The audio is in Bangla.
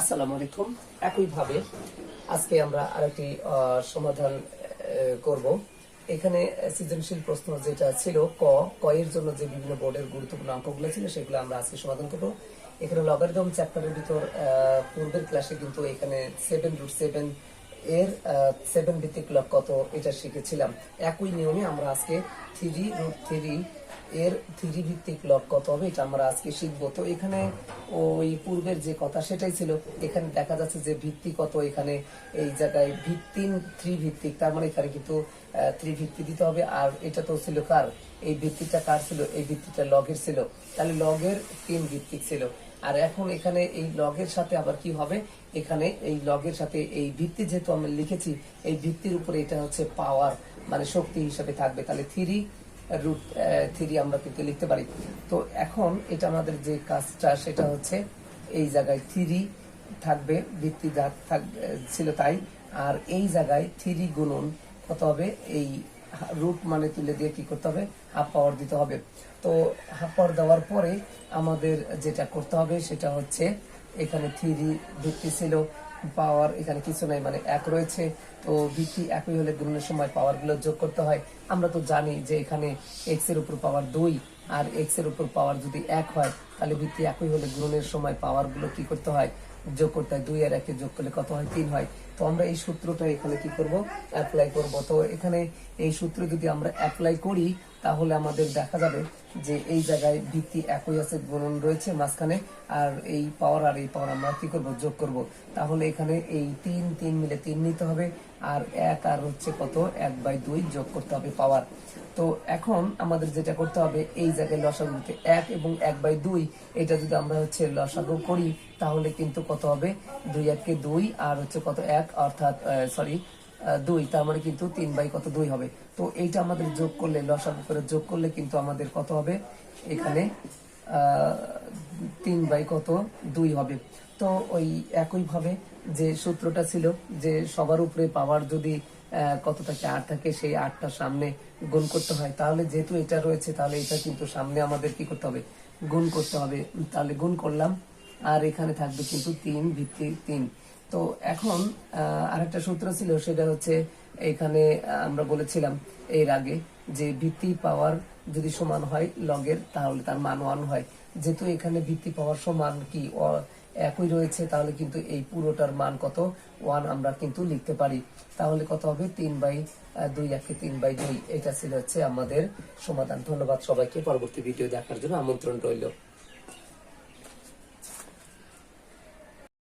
আসসালামু আলাইকুম। একইভাবে আজকে আমরা আরেকটি সমাধান করব। এখানে সৃজনশীল প্রশ্ন যেটা ছিল, ক ক এর জন্য যে বিভিন্ন বোর্ডের গুরুত্বপূর্ণ অঙ্কগুলো ছিল, সেগুলো আমরা আজকে সমাধান করব। এখানে লগারিদম চ্যাপ্টারের ভিতর পূর্বের ক্লাসে কিন্তু এখানে সেভেন রুট সেভেন এর সেভেন ভিত্তিক লক কত এটা শিখেছিলাম। একই নিয়মে আমরা আজকে থ্রি রুট থ্রি এর থ্রি ভিত্তিক লক কত হবে এটা আমরা আজকে শিখব। তো এখানে ওই পূর্বের যে কথা সেটাই ছিল, এখানে দেখা যাচ্ছে যে ভিত্তি কত, এখানে এই জায়গায় ভিত্তিন থ্রি ভিত্তিক, তার মানে এখানে কিন্তু থ্রি ভিত্তি দিতে হবে। আর এটা তো ছিল কার? এই ভিত্তিটা কার ছিল? এই ভিত্তিটা লগের ছিল। তাহলে লগের তিন ভিত্তিক ছিল। আর এখন এখানে এই লগের সাথে আবার কি হবে? এখানে এই লগের সাথে এই ভিত্তি যেহেতু আমরা লিখেছি, এই ভিত্তির উপরে এটা হচ্ছে পাওয়ার মানে শক্তি হিসাবে থাকবে। তাহলে থ্রি রুট থ্রি আমরা কিন্তু লিখতে পারি। তো এখন এটা আমাদের যে কাজটা, সেটা হচ্ছে এই জায়গায় থ্রি থাকবে, ভিত্তি যা ছিল তাই। আর এই জায়গায় থ্রি গুণন কত হবে? এই রুট মানে তুলে দিয়ে কি করতে হবে? হাফ পাওয়ার দিতে হবে। তো হাফ পাওয়ার দেওয়ার পরে আমাদের যেটা করতে হবে সেটা হচ্ছে এখানে থ্রি ভিত্তি ছিল, পাওয়ার এখানে কিছু নাই মানে এক রয়েছে। তো ভিত্তি একই হলে গুণনের সময় পাওয়ারগুলো যোগ করতে হয়। আমরা তো জানি যে এখানে এক্সের উপর পাওয়ার দুই আর এক্সের উপর পাওয়ার যদি এক হয়, তাহলে ভিত্তি একই হলে গুণনের সময় পাওয়ারগুলো কি করতে হয়? যোগ করতে হয় দুই আর একে যোগ করলে কত হয়? তিন হয়। তো আমরা এই সূত্রটা এখানে কি করব? অ্যাপ্লাই করব। তো এখানে এই সূত্র যদি আমরা অ্যাপ্লাই করি তাহলে আমাদের দেখা যাবে যে এই জায়গায় ভিত্তি একই আছে, গুণন রয়েছে মাঝখানে, আর এই পাওয়ার আর এই পাওয়ার আমরা কি করব, যোগ করব। তাহলে এখানে এই তিন তিন মিলে তিন নিতে হবে, আর এক আর হচ্ছে কত? এক বাই দুই যোগ করতে হবে পাওয়ার তো এখন আমাদের যেটা করতে হবে, এই জায়গায় লসাগুতে এক এবং এক বাই দুই, এটা যদি আমরা হচ্ছে লসাগু করি, তাহলে কিন্তু কত হবে? দুই এককে দুই, আর হচ্ছে কত? এক, অর্থাৎ সরি দুই তার মানে কিন্তু তিন বাই কত দুই হবে। তো এইটা আমাদের যোগ করলে লসাগু করে যোগ করলে কিন্তু আমাদের কত হবে? এখানে তিন বাই কত দুই হবে। তো ওই একই ভাবে যে সূত্রটা ছিল যে সবার উপরে পাওয়ার যদি আহ, কত থাকে আট থাকে সেই আটটা সামনে গুণ করতে হয়। তাহলে যেহেতু এটা রয়েছে তাহলে এটা কিন্তু সামনে আমাদের কি করতে হবে? গুণ করতে হবে। তাহলে গুণ করলাম আর এখানে থাকবে কিন্তু তিন ভিত্তি তিন। তো এখন আরেকটা সূত্র ছিল, সেটা হচ্ছে এখানে আমরা বলেছিলাম এর আগে যে ভিত্তি পাওয়ার যদি সমান হয় লগের তাহলে তার মান ওয়ান হয়। যেহেতু এখানে ভিত্তি পাওয়ার সমান কি একই রয়েছে, তাহলে কিন্তু এই পুরোটার মান কত? ওয়ান আমরা কিন্তু লিখতে পারি। তাহলে কত হবে? তিন বাই দুই একে তিন বাই দুই। এটা ছিল হচ্ছে আমাদের সমাধান। ধন্যবাদ সবাইকে। পরবর্তী ভিডিও দেখার জন্য আমন্ত্রণ রইল।